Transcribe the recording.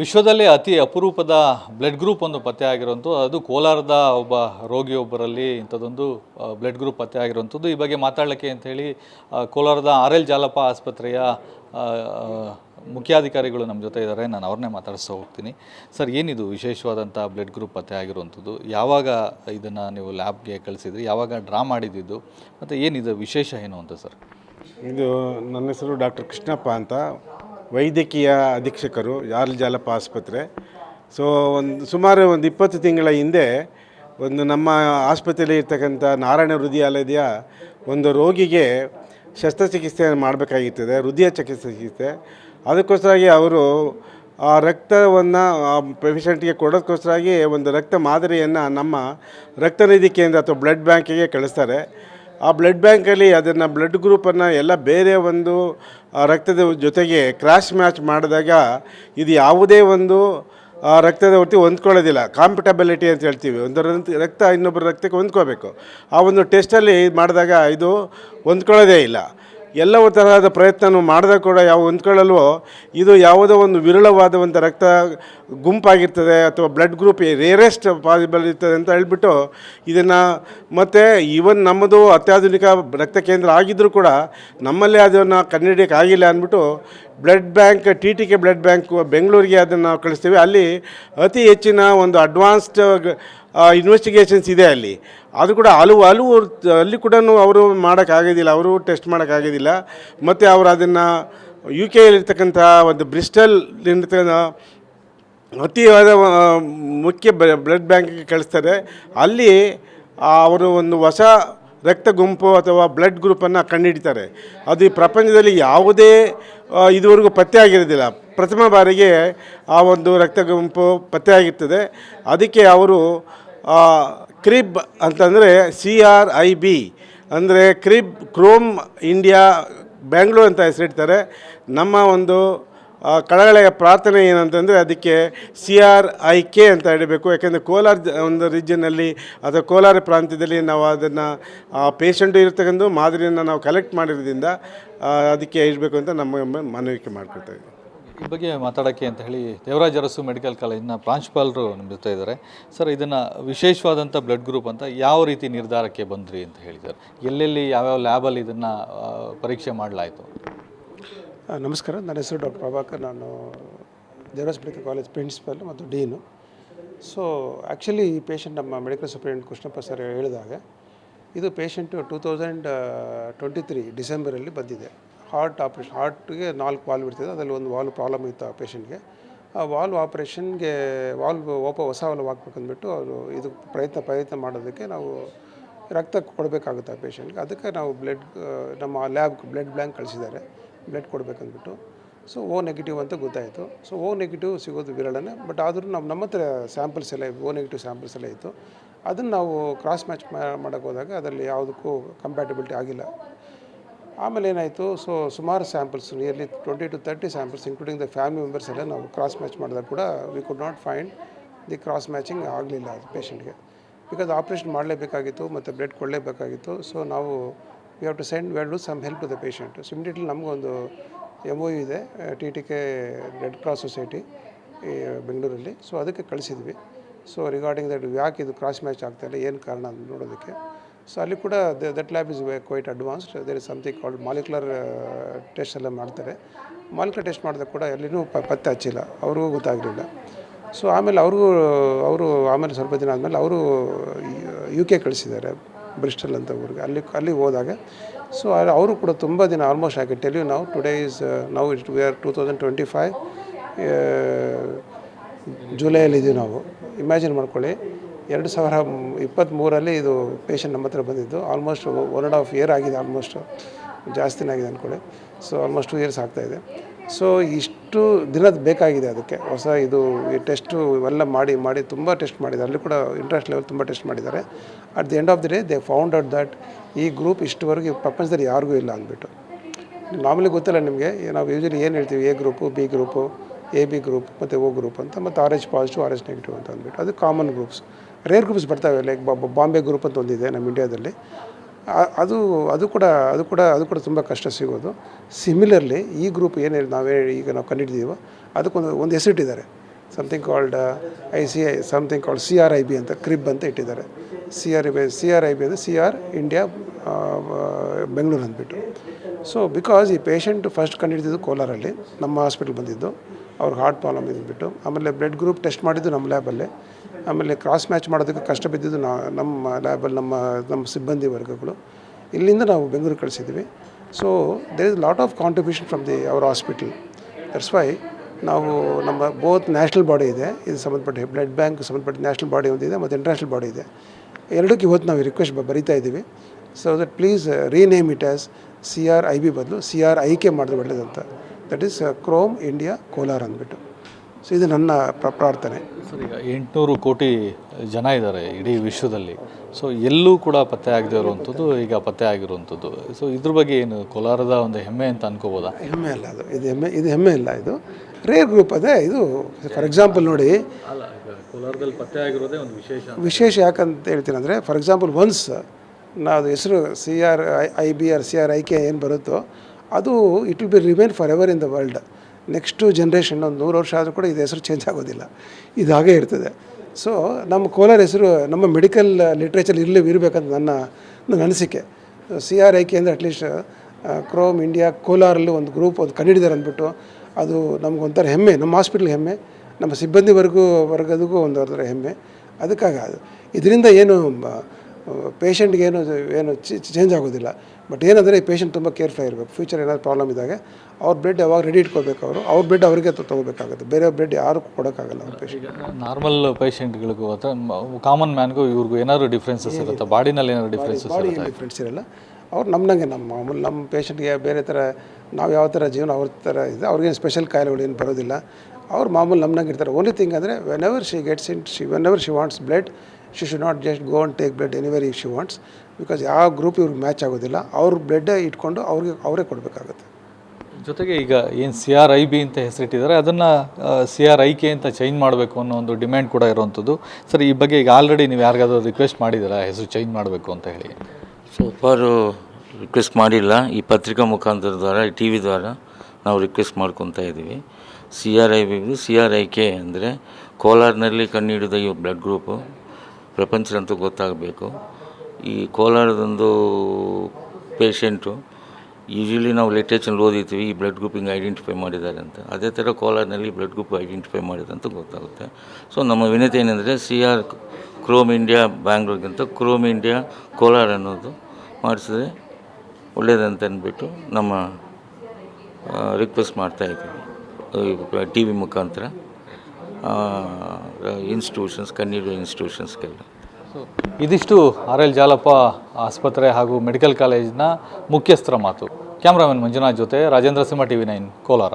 ವಿಶ್ವದಲ್ಲೇ ಅತಿ ಅಪರೂಪದ ಬ್ಲಡ್ ಗ್ರೂಪ್ ಒಂದು ಪತ್ತೆ ಆಗಿರುವಂಥದ್ದು. ಅದು ಕೋಲಾರದ ಒಬ್ಬ ರೋಗಿಯೊಬ್ಬರಲ್ಲಿ ಇಂಥದ್ದೊಂದು ಬ್ಲಡ್ ಗ್ರೂಪ್ ಪತ್ತೆ ಆಗಿರುವಂಥದ್ದು. ಈ ಬಗ್ಗೆ ಮಾತಾಡಲಿಕ್ಕೆ ಅಂಥೇಳಿ ಕೋಲಾರದ ಆರ್ ಎಲ್ ಜಾಲಪ್ಪ ಆಸ್ಪತ್ರೆಯ ಮುಖ್ಯಾಧಿಕಾರಿಗಳು ನಮ್ಮ ಜೊತೆ ಇದ್ದಾರೆ. ನಾನು ಅವ್ರನ್ನೇ ಮಾತಾಡಿಸ್ತಾ ಹೋಗ್ತೀನಿ. ಸರ್, ಏನಿದು ವಿಶೇಷವಾದಂಥ ಬ್ಲಡ್ ಗ್ರೂಪ್ ಪತ್ತೆ ಆಗಿರುವಂಥದ್ದು? ಯಾವಾಗ ಇದನ್ನು ನೀವು ಲ್ಯಾಬ್ಗೆ ಕಳಿಸಿದ್ರಿ? ಯಾವಾಗ ಡ್ರಾ ಮಾಡಿದ್ದು ಮತ್ತು ಏನಿದು ವಿಶೇಷ ಏನು ಅಂತ ಸರ್? ಇದು ನನ್ನ ಹೆಸರು ಡಾಕ್ಟರ್ ಕೃಷ್ಣಪ್ಪ ಅಂತ. ವೈದ್ಯಕೀಯ ಅಧೀಕ್ಷಕರು, ಯಾರ್ಲ್ ಜಾಲಪ್ಪ ಆಸ್ಪತ್ರೆ. ಸೊ ಒಂದು ಸುಮಾರು ಒಂದು ಇಪ್ಪತ್ತು ತಿಂಗಳ ಹಿಂದೆ ಒಂದು ನಮ್ಮ ಆಸ್ಪತ್ರೆಯಲ್ಲಿ ಇರ್ತಕ್ಕಂಥ ನಾರಾಯಣ ಹೃದಯಾಲಯದ ಒಂದು ರೋಗಿಗೆ ಶಸ್ತ್ರಚಿಕಿತ್ಸೆ ಮಾಡಬೇಕಾಗಿರ್ತದೆ ಹೃದಯ ಚಿಕಿತ್ಸೆ. ಅದಕ್ಕೋಸ್ಕರಾಗಿ ಅವರು ಆ ರಕ್ತವನ್ನು ಆ ಪೇಷಂಟ್ಗೆ ಕೊಡೋದಕ್ಕೋಸ್ಕರಾಗಿ ಒಂದು ರಕ್ತ ಮಾದರಿಯನ್ನು ನಮ್ಮ ರಕ್ತನಿಧಿ ಕೇಂದ್ರ ಅಥವಾ ಬ್ಲಡ್ ಬ್ಯಾಂಕಿಗೆ ಕಳಿಸ್ತಾರೆ. ಆ ಬ್ಲಡ್ ಬ್ಯಾಂಕಲ್ಲಿ ಅದನ್ನು ಬ್ಲಡ್ ಗ್ರೂಪನ್ನು ಎಲ್ಲ ಬೇರೆ ಒಂದು ರಕ್ತದ ಜೊತೆಗೆ ಕ್ರಾಶ್ ಮ್ಯಾಚ್ ಮಾಡಿದಾಗ ಇದು ಯಾವುದೇ ಒಂದು ರಕ್ತದ ಒಟ್ಟಿ ಹೊಂದ್ಕೊಳ್ಳೋದಿಲ್ಲ. ಕಾಂಪಿಟಬಿಲಿಟಿ ಅಂತ ಹೇಳ್ತೀವಿ. ಒಂದು ರಕ್ತ ಇನ್ನೊಬ್ಬರ ರಕ್ತಕ್ಕೆ ಹೊಂದ್ಕೋಬೇಕು. ಆ ಒಂದು ಟೆಸ್ಟಲ್ಲಿ ಮಾಡಿದಾಗ ಇದು ಹೊಂದ್ಕೊಳ್ಳೋದೇ ಇಲ್ಲ. ಎಲ್ಲವೂ ತರಹದ ಪ್ರಯತ್ನ ಮಾಡಿದಾಗ ಕೂಡ ಯಾವ ಹೊಂದ್ಕೊಳ್ಳಲ್ವೋ, ಇದು ಯಾವುದೋ ಒಂದು ವಿರಳವಾದ ಒಂದು ರಕ್ತ ಗುಂಪಾಗಿರ್ತದೆ ಅಥವಾ ಬ್ಲಡ್ ಗ್ರೂಪ್ ರೇರೆಸ್ಟ್ ಪಾಸಿಬಲ್ ಇರ್ತದೆ ಅಂತ ಹೇಳ್ಬಿಟ್ಟು ಇದನ್ನು ಮತ್ತು ಈವನ್ ನಮ್ಮದು ಅತ್ಯಾಧುನಿಕ ರಕ್ತ ಕೇಂದ್ರ ಆಗಿದ್ದರೂ ಕೂಡ ನಮ್ಮಲ್ಲೇ ಅದನ್ನು ಕಂಡುಹಿಡಿಯೋಕ್ಕಾಗಿಲ್ಲ ಅಂದ್ಬಿಟ್ಟು blood bank, T T K blood bank, ಬೆಂಗಳೂರಿಗೆ ಅದನ್ನು ನಾವು ಕಳಿಸ್ತೇವೆ. ಅಲ್ಲಿ ಅತಿ ಹೆಚ್ಚಿನ ಒಂದು ಅಡ್ವಾನ್ಸ್ಡ್ ಇನ್ವೆಸ್ಟಿಗೇಷನ್ಸ್ ಇದೆ ಅಲ್ಲಿ. ಅದು ಕೂಡ ಹಲವು ಹಲವು ಅಲ್ಲಿ ಕೂಡ ಅವರು ಮಾಡೋಕ್ಕಾಗೋದಿಲ್ಲ. ಅವರು ಟೆಸ್ಟ್ ಮಾಡೋಕ್ಕಾಗೋದಿಲ್ಲ. ಮತ್ತು ಅವರು ಅದನ್ನು ಯು ಕೆಯಲ್ಲಿರ್ತಕ್ಕಂಥ ಒಂದು ಬ್ರಿಸ್ಟಲ್ ಅತಿಯಾದ ಮುಖ್ಯ ಬ್ಲಡ್ ಬ್ಯಾಂಕಿಗೆ ಕಳಿಸ್ತಾರೆ. ಅಲ್ಲಿ ಅವರು ಒಂದು ಹೊಸ ರಕ್ತ ಗುಂಪು ಅಥವಾ ಬ್ಲಡ್ ಗ್ರೂಪನ್ನು ಕಂಡುಹಿಡಿತಾರೆ. ಅದು ಈ ಪ್ರಪಂಚದಲ್ಲಿ ಯಾವುದೇ ಇದುವರೆಗೂ ಪತ್ತೆ ಆಗಿರೋದಿಲ್ಲ. ಪ್ರಥಮ ಬಾರಿಗೆ ಆ ಒಂದು ರಕ್ತ ಗುಂಪು ಪತ್ತೆ ಆಗಿರ್ತದೆ. ಅದಕ್ಕೆ ಅವರು ಕ್ರಿಬ್ ಅಂತಂದರೆ ಸಿ ಆರ್ ಐ ಬಿ ಅಂದರೆ ಕ್ರಿಬ್ ಕ್ರೋಮ್ ಇಂಡಿಯಾ, ಬ್ಯಾಂಗ್ಳೂರ್ ಅಂತ ಹೆಸರಿಡ್ತಾರೆ. ನಮ್ಮ ಒಂದು ಆ, ಕಳಕಳೆಯ ಪ್ರಾರ್ಥನೆ ಏನಂತಂದರೆ ಅದಕ್ಕೆ ಸಿ ಆರ್ ಐ ಕೆ ಅಂತ ಹೇಳಬೇಕು ಯಾಕೆಂದರೆ ಕೋಲಾರ ಒಂದು ರೀಜನಲ್ಲಿ ಅಥವಾ ಕೋಲಾರ ಪ್ರಾಂತ್ಯದಲ್ಲಿ ನಾವು ಅದನ್ನು ಪೇಷಂಟು ಇರತಕ್ಕಂಥ ಮಾದರಿಯನ್ನು ನಾವು ಕಲೆಕ್ಟ್ ಮಾಡಿರೋದ್ರಿಂದ ಅದಕ್ಕೆ ಇರಬೇಕು ಅಂತ ನಮ್ಮ ಮನವಿಕೆ ಇದ್ದೀವಿ ಈ ಬಗ್ಗೆ ಮಾತಾಡೋಕ್ಕೆ ಅಂತ ಹೇಳಿ ದೇವರಾಜ್ ಅರಸು ಮೆಡಿಕಲ್ ಕಾಲೇಜಿನ ಪ್ರಾಂಶುಪಾಲರು ನಮ್ಮ ಜೊತೆ ಇದ್ದಾರೆ. ಸರ್ ಇದನ್ನು ವಿಶೇಷವಾದಂಥ ಬ್ಲಡ್ ಗ್ರೂಪ್ ಅಂತ ಯಾವ ರೀತಿ ನಿರ್ಧಾರಕ್ಕೆ ಬಂದ್ರಿ ಅಂತ ಹೇಳಿದ್ದಾರೆ. ಎಲ್ಲೆಲ್ಲಿ ಯಾವ್ಯಾವ ಲ್ಯಾಬಲ್ಲಿ ಇದನ್ನು ಪರೀಕ್ಷೆ ಮಾಡಲಾಯಿತು? ನಮಸ್ಕಾರ. ನನ್ನ ಹೆಸರು ಡಾಕ್ಟರ್ ಪ್ರಭಾಕರ್. ನಾನು ದೇವರಾಜ್ ಕಾಲೇಜ್ ಪ್ರಿನ್ಸಿಪಲ್ ಮತ್ತು ಡೀನು. ಸೊ ಆ್ಯಕ್ಚುಲಿ ಈ ಪೇಷಂಟ್ ನಮ್ಮ ಮೆಡಿಕಲ್ ಸೂಪ್ರಿಂಟೆಂಟ್ ಕೃಷ್ಣಪ್ಪ ಸರ್ ಹೇಳಿದಾಗ, ಇದು patient two thousand twenty three ಡಿಸೆಂಬರಲ್ಲಿ ಬಂದಿದೆ. ಹಾರ್ಟ್ ಆಪ್ರೇಷನ್ ಹಾರ್ಟ್ಗೆ ನಾಲ್ಕು ವಾಲ್ವ್ ಇರ್ತದೆ. ಅದರಲ್ಲಿ ಒಂದು ವಾಲ್ವ್ ಪ್ರಾಬ್ಲಮ್ ಇತ್ತು ಆ ಪೇಷಂಟ್ಗೆ ಆ ವಾಲ್ವ್ ಆಪ್ರೇಷನ್ಗೆ ವಾಲ್ವ್ ಓಪ ಹೊಸ ವಾಲ್ವ್ ಹಾಕ್ಬೇಕಂದ್ಬಿಟ್ಟು ಅವರು ಇದು ಪ್ರಯತ್ನ ಪ್ರಯತ್ನ ಮಾಡೋದಕ್ಕೆ ನಾವು ರಕ್ತ ಕೊಡಬೇಕಾಗುತ್ತೆ ಆ ಪೇಷಂಟ್ಗೆ ಅದಕ್ಕೆ ನಾವು ಬ್ಲಡ್ ನಮ್ಮ ಲ್ಯಾಬ್ ಬ್ಲಡ್ ಬ್ಯಾಂಕ್ ಕಳಿಸಿದ್ದಾರೆ. ಬ್ಲಡ್ ಕೊಡಬೇಕಂದ್ಬಿಟ್ಟು. ಸೊ ಓ ನೆಗೆಟಿವ್ ಅಂತ ಗೊತ್ತಾಯಿತು. ಸೊ ಓ ನೆಗೆಟಿವ್ ಸಿಗೋದು ವಿರಳನೇ ಬಟ್ ಆದರೂ ನಾವು ನಮ್ಮ ಹತ್ರ ಸ್ಯಾಂಪಲ್ಸ್ ಎಲ್ಲ ಓ ನೆಗೆಟಿವ್ ಸ್ಯಾಂಪಲ್ಸ್ ಎಲ್ಲ ಇತ್ತು. ಅದನ್ನು ನಾವು ಕ್ರಾಸ್ ಮ್ಯಾಚ್ ಮಾಡೋಕ್ಕೆ ಹೋದಾಗ ಅದರಲ್ಲಿ ಯಾವುದಕ್ಕೂ ಕಂಪ್ಯಾಟಬಿಲಿಟಿ ಆಗಿಲ್ಲ. ಆಮೇಲೆ ಏನಾಯಿತು? ಸೊ ಸುಮಾರು samples nearly twenty to thirty samples including the family members ಎಲ್ಲ ನಾವು ಕ್ರಾಸ್ ಮ್ಯಾಚ್ ಮಾಡಿದಾಗ ಕೂಡ we could not find the cross matching ಆಗಲಿಲ್ಲ ಅದು ಪೇಷಂಟ್ಗೆ ಬಿಕಾಸ್ ಆಪ್ರೇಷನ್ ಮಾಡಲೇಬೇಕಾಗಿತ್ತು, ಮತ್ತು ಬ್ಲಡ್ ಕೊಡಲೇಬೇಕಾಗಿತ್ತು. ಸೊ ನಾವು we have to send well do some help to the patient so immediately ನಮಗೊಂದು ಎಂ ಒ ಇದೆ T T K red cross society ಈ ಬೆಂಗಳೂರಲ್ಲಿ ಸೊ ಅದಕ್ಕೆ ಕಳಿಸಿದ್ವಿ. ಸೊ ರಿಗಾರ್ಡಿಂಗ್ ದಟ್ ಯಾಕೆ ಇದು ಕ್ರಾಸ್ ಮ್ಯಾಚ್ ಆಗ್ತಾಯಿಲ್ಲ ಏನು ಕಾರಣ ನೋಡೋದಕ್ಕೆ. ಸೊ ಅಲ್ಲಿ ಕೂಡ that lab is quite advanced there is something called molecular test ಎಲ್ಲ ಮಾಡ್ತಾರೆ. ಮಾಲಿಕ್ಯುಲರ್ ಟೆಸ್ಟ್ ಮಾಡಿದಾಗ ಕೂಡ ಎಲ್ಲಿನೂ ಪತ್ತೆ ಹಚ್ಚಿಲ್ಲ. ಅವ್ರಿಗೂ ಗೊತ್ತಾಗಲಿಲ್ಲ. ಸೊ ಆಮೇಲೆ ಅವ್ರಿಗೂ, ಅವರು ಆಮೇಲೆ ಸ್ವಲ್ಪ ದಿನ ಆದಮೇಲೆ ಅವರು ಯು ಕೆ ಕಳಿಸಿದ್ದಾರೆ. ಬ್ರಿಸ್ಟಲ್ ಅಂತ ಊರಿಗೆ. ಅಲ್ಲಿ ಅಲ್ಲಿಗೆ ಹೋದಾಗ ಸೊ ಅವರು ಕೂಡ ತುಂಬ ದಿನ ಆಲ್ಮೋಸ್ಟ್ ಆಗಿ ಟೆಲ್ ಯು ನಾವು ಟುಡೇ ಇಸ್ ನಾವು it we are two thousand twenty five ಜುಲೈಯಲ್ಲಿದ್ದೀವಿ ನಾವು. ಇಮ್ಯಾಜಿನ್ ಮಾಡ್ಕೊಳ್ಳಿ, ಎರಡು ಸಾವಿರ ಇಪ್ಪತ್ತ್ಮೂರಲ್ಲಿ ಇದು ಪೇಷಂಟ್ ನಮ್ಮ ಹತ್ರ ಬಂದಿದ್ದು. Almost one and half year ಆಗಿದೆ ಆಲ್ಮೋಸ್ಟ್ ಜಾಸ್ತಿನೇ ಆಗಿದೆ ಅಂದ್ಕೊಳ್ಳಿ ಸೊ ಆಲ್ಮೋಸ್ಟ್ ಟು ಇಯರ್ಸ್ ಆಗ್ತಾಯಿದೆ ಸೊ ಇಷ್ಟು ದಿನದ ಬೇಕಾಗಿದೆ ಅದಕ್ಕೆ. ಹೊಸ ಇದು ಈ ಟೆಸ್ಟು ಇವೆಲ್ಲ ಮಾಡಿ ಮಾಡಿ ತುಂಬ ಟೆಸ್ಟ್ ಮಾಡಿದ್ದಾರೆ. ಅಲ್ಲಿ ಕೂಡ ಇಂಟ್ರೆಸ್ಟ್ ಲೆವೆಲ್ ತುಂಬ ಟೆಸ್ಟ್ ಮಾಡಿದ್ದಾರೆ. At the end of the day they found out that ಈ ಗ್ರೂಪ್ ಇಷ್ಟುವರೆಗೆ ಪ್ರಪಂಚದಲ್ಲಿ ಯಾರಿಗೂ ಇಲ್ಲ ಅಂದ್ಬಿಟ್ಟು. ನಾರ್ಮಲಿ ಗೊತ್ತಿಲ್ಲ ನಿಮಗೆ. ನಾವು ಯೂಶಲಿ ಏನು ಹೇಳ್ತೀವಿ? A group B group A B group ಮತ್ತು ಓ ಗ್ರೂಪ್ ಅಂತ, ಮತ್ತು R H positive R H negative ಅಂತ ಅಂದ್ಬಿಟ್ಟು. ಅದು ಕಾಮನ್ ಗ್ರೂಪ್ಸ್ ರೇರ್ ಗ್ರೂಪ್ಸ್ ಬರ್ತಾವೆ ಲೈಕ್ ಬಾಂಬೆ ಗ್ರೂಪ್ ಅಂತ ಒಂದಿದೆ ನಮ್ಮ ಇಂಡಿಯಾದಲ್ಲಿ ಅದು ಅದು ಕೂಡ ಅದು ಕೂಡ ಅದು ಕೂಡ ತುಂಬ ಕಷ್ಟ ಸಿಗೋದು. ಸಿಮಿಲರ್ಲಿ ಈ ಗ್ರೂಪ್ ಏನು ನಾವೇ ಈಗ ನಾವು ಕಂಡಿದ್ದೀವೋ ಅದಕ್ಕೊಂದು, ಒಂದು ಹೆಸರಿಟ್ಟಿದ್ದಾರೆ something called I C I something called C R I B ಅಂತ ಕ್ರಿಬ್ ಅಂತ ಇಟ್ಟಿದ್ದಾರೆ. C R I B C R I B ಅಂದರೆ ಸಿ ಆರ್ ಇಂಡಿಯಾ ಬೆಂಗಳೂರು ಅಂದ್ಬಿಟ್ಟು. ಸೊ ಬಿಕಾಸ್ ಈ ಪೇಷಂಟ್ ಫಸ್ಟ್ ಕಂಡುಹಿಡಿದಿದ್ದು ಕೋಲಾರಲ್ಲಿ, ನಮ್ಮ ಹಾಸ್ಪಿಟ್ಲ್ ಬಂದಿದ್ದು. ಅವ್ರಿಗೆ ಹಾರ್ಟ್ ಪ್ರಾಬ್ಲಮ್ ಇದ್ಬಿಟ್ಟು, ಆಮೇಲೆ ಬ್ಲಡ್ ಗ್ರೂಪ್ ಟೆಸ್ಟ್ ಮಾಡಿದ್ದು ನಮ್ಮ ಲ್ಯಾಬಲ್ಲೇ ಆಮೇಲೆ ಕ್ರಾಸ್ ಮ್ಯಾಚ್ ಮಾಡೋದಕ್ಕೆ ಕಷ್ಟ ಬಿದ್ದಿದ್ದು ನಾ, ನಮ್ಮ ಲ್ಯಾಬಲ್ಲಿ ನಮ್ಮ ನಮ್ಮ ಸಿಬ್ಬಂದಿ ವರ್ಗಗಳು. ಇಲ್ಲಿಂದ ನಾವು Bengaluru ಕಳಿಸಿದ್ವಿ so there is lot of contribution from the our hospital that's why ನಾವು ನಮ್ಮ ಬೋತ್ ನ್ಯಾಷನಲ್ ಬಾಡಿ ಇದೆ, ಇದು ಸಂಬಂಧಪಟ್ಟ ಬ್ಲಡ್ ಬ್ಯಾಂಕ್ ಸಂಬಂಧಪಟ್ಟ ನ್ಯಾಷನಲ್ ಬಾಡಿ ಒಂದಿದೆ, ಮತ್ತು ಇಂಟರ್ನ್ಯಾಷನಲ್ ಬಾಡಿ ಇದೆ. ಎರಡಕ್ಕೆ ಇವತ್ತು ನಾವು ರಿಕ್ವೆಸ್ಟ್ ಬರೀತಾ ಇದ್ದೀವಿ. So that please rename it as C R I B ಬದಲು ಸಿ ಆರ್ ಐ ಕೆ ಮಾಡಿದ್ರೆ ಒಳ್ಳೇದಂತ. That is chrome India Kolar ಅಂದ್ಬಿಟ್ಟು. ಸೊ ಇದು ನನ್ನ ಪ್ರ- ಪ್ರಾರ್ಥನೆ. ಸರ್ ಈಗ ಎಂಟುನೂರು ಕೋಟಿ ಜನ ಇದ್ದಾರೆ ಇಡೀ ವಿಶ್ವದಲ್ಲಿ. ಸೊ ಎಲ್ಲೂ ಕೂಡ ಪತ್ತೆ ಆಗದೆ ಇರುವಂಥದ್ದು ಈಗ ಪತ್ತೆ ಆಗಿರುವಂಥದ್ದು. ಸೊ ಇದ್ರ ಬಗ್ಗೆ ಏನು ಕೋಲಾರದ ಒಂದು ಹೆಮ್ಮೆ ಅಂತ ಅನ್ಕೋಬೋದಾ? ಹೆಮ್ಮೆ ಅಲ್ಲ ಅದು. ಇದು ಹೆಮ್ಮೆ ಇದು ಹೆಮ್ಮೆ ಇಲ್ಲ ಇದು. ರೇರ್ ಗ್ರೂಪ್ ಅದೇ ಇದು ಫಾರ್ ಎಕ್ಸಾಂಪಲ್ ನೋಡಿ. ಅಲ್ಲ ಕೋಲಾರದಲ್ಲಿ ಪತ್ತೆ ಆಗಿರೋದೇ ಒಂದು ವಿಶೇಷ ವಿಶೇಷ ಯಾಕಂತ ಹೇಳ್ತೀನಿ ಅಂದರೆ ಫಾರ್ ಎಕ್ಸಾಂಪಲ್ ಒನ್ಸ್ ನಾವು ಹೆಸರು C R I I B R C R I K ಏನು ಬರುತ್ತೋ ಅದು it will be remain for ever in the world next generation ಒಂದು ನೂರು ವರ್ಷ ಆದರೂ ಕೂಡ ಇದು ಹೆಸರು ಚೇಂಜ್ ಆಗೋದಿಲ್ಲ. ಇದು ಹಾಗೇ ಇರ್ತದೆ. ಸೊ ನಮ್ಮ ಕೋಲಾರ ಹೆಸರು, ನಮ್ಮ ಮೆಡಿಕಲ್ ಲಿಟ್ರೇಚರ್ ಇರಲಿ ಇರಬೇಕಂತ ನನ್ನ ನನ್ನ ಅನಿಸಿಕೆ. ಸಿ ಆರ್ ಐ ಕೆ ಅಂದರೆ ಅಟ್ಲೀಸ್ಟ್ ಕ್ರೋಮ್ ಇಂಡಿಯಾ ಕೋಲಾರಲ್ಲಿ ಒಂದು ಗ್ರೂಪ್ ಒಂದು ಕಂಡಿಡಿದ್ದಾರೆ ಅಂದ್ಬಿಟ್ಟು, ಅದು ನಮಗೊಂಥರ ಹೆಮ್ಮೆ. ನಮ್ಮ ಹಾಸ್ಪಿಟ್ಲ್ಗೆ ಹೆಮ್ಮೆ. ನಮ್ಮ ಸಿಬ್ಬಂದಿ ವರ್ಗ ವರ್ಗದಗೂ ಒಂದು ಅದರ ಹೆಮ್ಮೆ. ಅದಕ್ಕಾಗಿ ಅದು. ಇದರಿಂದ ಏನು ಪೇಷಂಟ್ಗೆ ಏನು ಏನು ಚೇಂಜ್ ಆಗೋದಿಲ್ಲ. ಬಟ್ ಏನಂದರೆ ಈ ಪೇಷಂಟ್ ತುಂಬ ಕೇರ್ಫುಲ್ ಇರಬೇಕು ಫ್ಯೂಚರ್ ಏನಾದರೂ ಪ್ರಾಬ್ಲಮ್ ಇದ್ದಾಗ ಅವ್ರ ಬ್ಲಡ್ ಯಾವಾಗ ರೆಡಿ ಇಟ್ಕೋಬೇಕು ಅವರು ಅವ್ರ ಬ್ಲಡ್ ಅವರಿಗೆ ತೊಗೋಬೇಕಾಗುತ್ತೆ. ಬೇರೆ ಬ್ಲಡ್ ಯಾರು ಕೊಡೋಕ್ಕಾಗಲ್ಲ ಅವ್ರ ಪೇಷಂಟ್ ನಾರ್ಮಲ್ ಪೇಷಂಟ್ಗಳಿಗೂ ಅಥವಾ ಕಾಮನ್ ಮ್ಯಾನ್ಗೂ ಇವ್ರಿಗೂ ಏನಾದ್ರು ಡಿಫ್ರೆನ್ಸಸ್ ಇರುತ್ತೆ? ಬಾಡಿನಲ್ಲಿ ಏನಾದ್ರು ಡಿಫ್ರೆನ್ಸಸ್ ಡಿಫ್ರೆನ್ಸ್ ಇರಲ್ಲ. ಅವ್ರು ನಮ್ಮಂಗೆ ನಮ್ಮ ಮಾಮೂಲು ನಮ್ಮ ಪೇಷಂಟ್ಗೆ ಬೇರೆ ಥರ ನಾವು ಯಾವ ಥರ ಜೀವನ ಅವ್ರ ಥರ ಇದೆ ಅವ್ರಿಗೇನು ಸ್ಪೆಷಲ್ ಕಾಯಿಲೆಗಳು ಏನು ಬರೋದಿಲ್ಲ. ಅವ್ರು ಮಾಮೂಲು ನಮ್ಮಂಗೆ ಇರ್ತಾರೆ. ಓನ್ಲಿ ಥಿಂಗ್ ಅಂದರೆ whenever she gets in she whenever she wants blood she should not just go and take blood anywhere if she wants because ಯಾವ ಗ್ರೂಪ್ ಇವ್ರಿಗೆ ಮ್ಯಾಚ್ ಆಗೋದಿಲ್ಲ ಅವ್ರ ಬ್ಲಡ್ಡೇ ಇಟ್ಕೊಂಡು ಅವ್ರಿಗೆ ಅವರೇ ಕೊಡಬೇಕಾಗುತ್ತೆ. ಜೊತೆಗೆ ಈಗ ಏನು ಸಿ ಆರ್ ಐ ಬಿ ಅಂತ ಹೆಸರಿಟ್ಟಿದ್ದಾರೆ ಅದನ್ನು ಸಿ ಆರ್ ಐ ಕೆ ಅಂತ ಚೇಂಜ್ ಮಾಡಬೇಕು ಅನ್ನೋ ಒಂದು ಡಿಮ್ಯಾಂಡ್ ಕೂಡ ಇರುವಂಥದ್ದು. ಸರ್ ಈ ಬಗ್ಗೆ ಈಗ ಆಲ್ರೆಡಿ ನೀವು ಯಾರಿಗಾದರೂ ರಿಕ್ವೆಸ್ಟ್ ಮಾಡಿದ್ದೀರಾ ಹೆಸರು ಚೇಂಜ್ ಮಾಡಬೇಕು ಅಂತ ಹೇಳಿ? ಸೊ ಫಾರು ರಿಕ್ವೆಸ್ಟ್ ಮಾಡಿಲ್ಲ. ಈ ಪತ್ರಿಕಾ ಮುಖಾಂತರ ದ್ವಾರ ಈ ಟಿ ವಿ ದ್ವಾರ ನಾವು ರಿಕ್ವೆಸ್ಟ್ ಮಾಡ್ಕೊತಾ ಇದ್ದೀವಿ. C R I B C R I K ಅಂದರೆ ಕೋಲಾರ್ನಲ್ಲಿ ಕಣ್ಣಿಡಿದ ಈ ಬ್ಲಡ್ ಗ್ರೂಪು ಪ್ರಪಂಚದಂತೂ ಗೊತ್ತಾಗಬೇಕು. ಈ ಕೋಲಾರದೊಂದು ಪೇಷೆಂಟು ಯೂಶ್ವಲಿ ನಾವು ಲಿಟ್ರೇಚರ್ ಓದಿರ್ತೀವಿ, ಈ ಬ್ಲಡ್ ಗ್ರೂಪಿಂಗ್ ಐಡೆಂಟಿಫೈ ಮಾಡಿದ್ದಾರೆ ಅಂತ. ಅದೇ ಥರ ಕೋಲಾರ್ನಲ್ಲಿ ಬ್ಲಡ್ ಗ್ರೂಪ್ ಐಡೆಂಟಿಫೈ ಮಾಡಿದೆ ಅಂತ ಗೊತ್ತಾಗುತ್ತೆ. ಸೊ ನಮ್ಮ ವಿನತಿ ಏನಂದರೆ ಸಿ ಆರ್ ಕ್ರೋಮ್ ಇಂಡಿಯಾ ಬ್ಯಾಂಗ್ಳೂರ್ಗಿಂತ ಕ್ರೋಮ್ ಇಂಡಿಯಾ ಕೋಲಾರ ಅನ್ನೋದು ಮಾಡಿಸಿದ್ರೆ ಒಳ್ಳೆಯದಂತ ಅಂದ್ಬಿಟ್ಟು ನಮ್ಮ ರಿಕ್ವೆಸ್ಟ್ ಮಾಡ್ತಾ ಇದ್ದೀವಿ. ಟಿ ವಿ ಮುಖಾಂತರ ಇನ್ಸ್ಟಿಟ್ಯೂಷನ್ಸ್ ಕನ್ನಡ ಇನ್ಸ್ಟಿಟ್ಯೂಷನ್ಸ್ಗೆಲ್ಲ ಇದಿಷ್ಟು ಆರ್ ಎಲ್ ಜಾಲಪ್ಪ ಆಸ್ಪತ್ರೆ ಹಾಗೂ ಮೆಡಿಕಲ್ ಕಾಲೇಜಿನ ಮುಖ್ಯಸ್ಥರ ಮಾತು. ಕ್ಯಾಮ್ರಾಮನ್ ಮಂಜುನಾಥ್ ಜೊತೆ Rajendra Simha T V nine Kolar.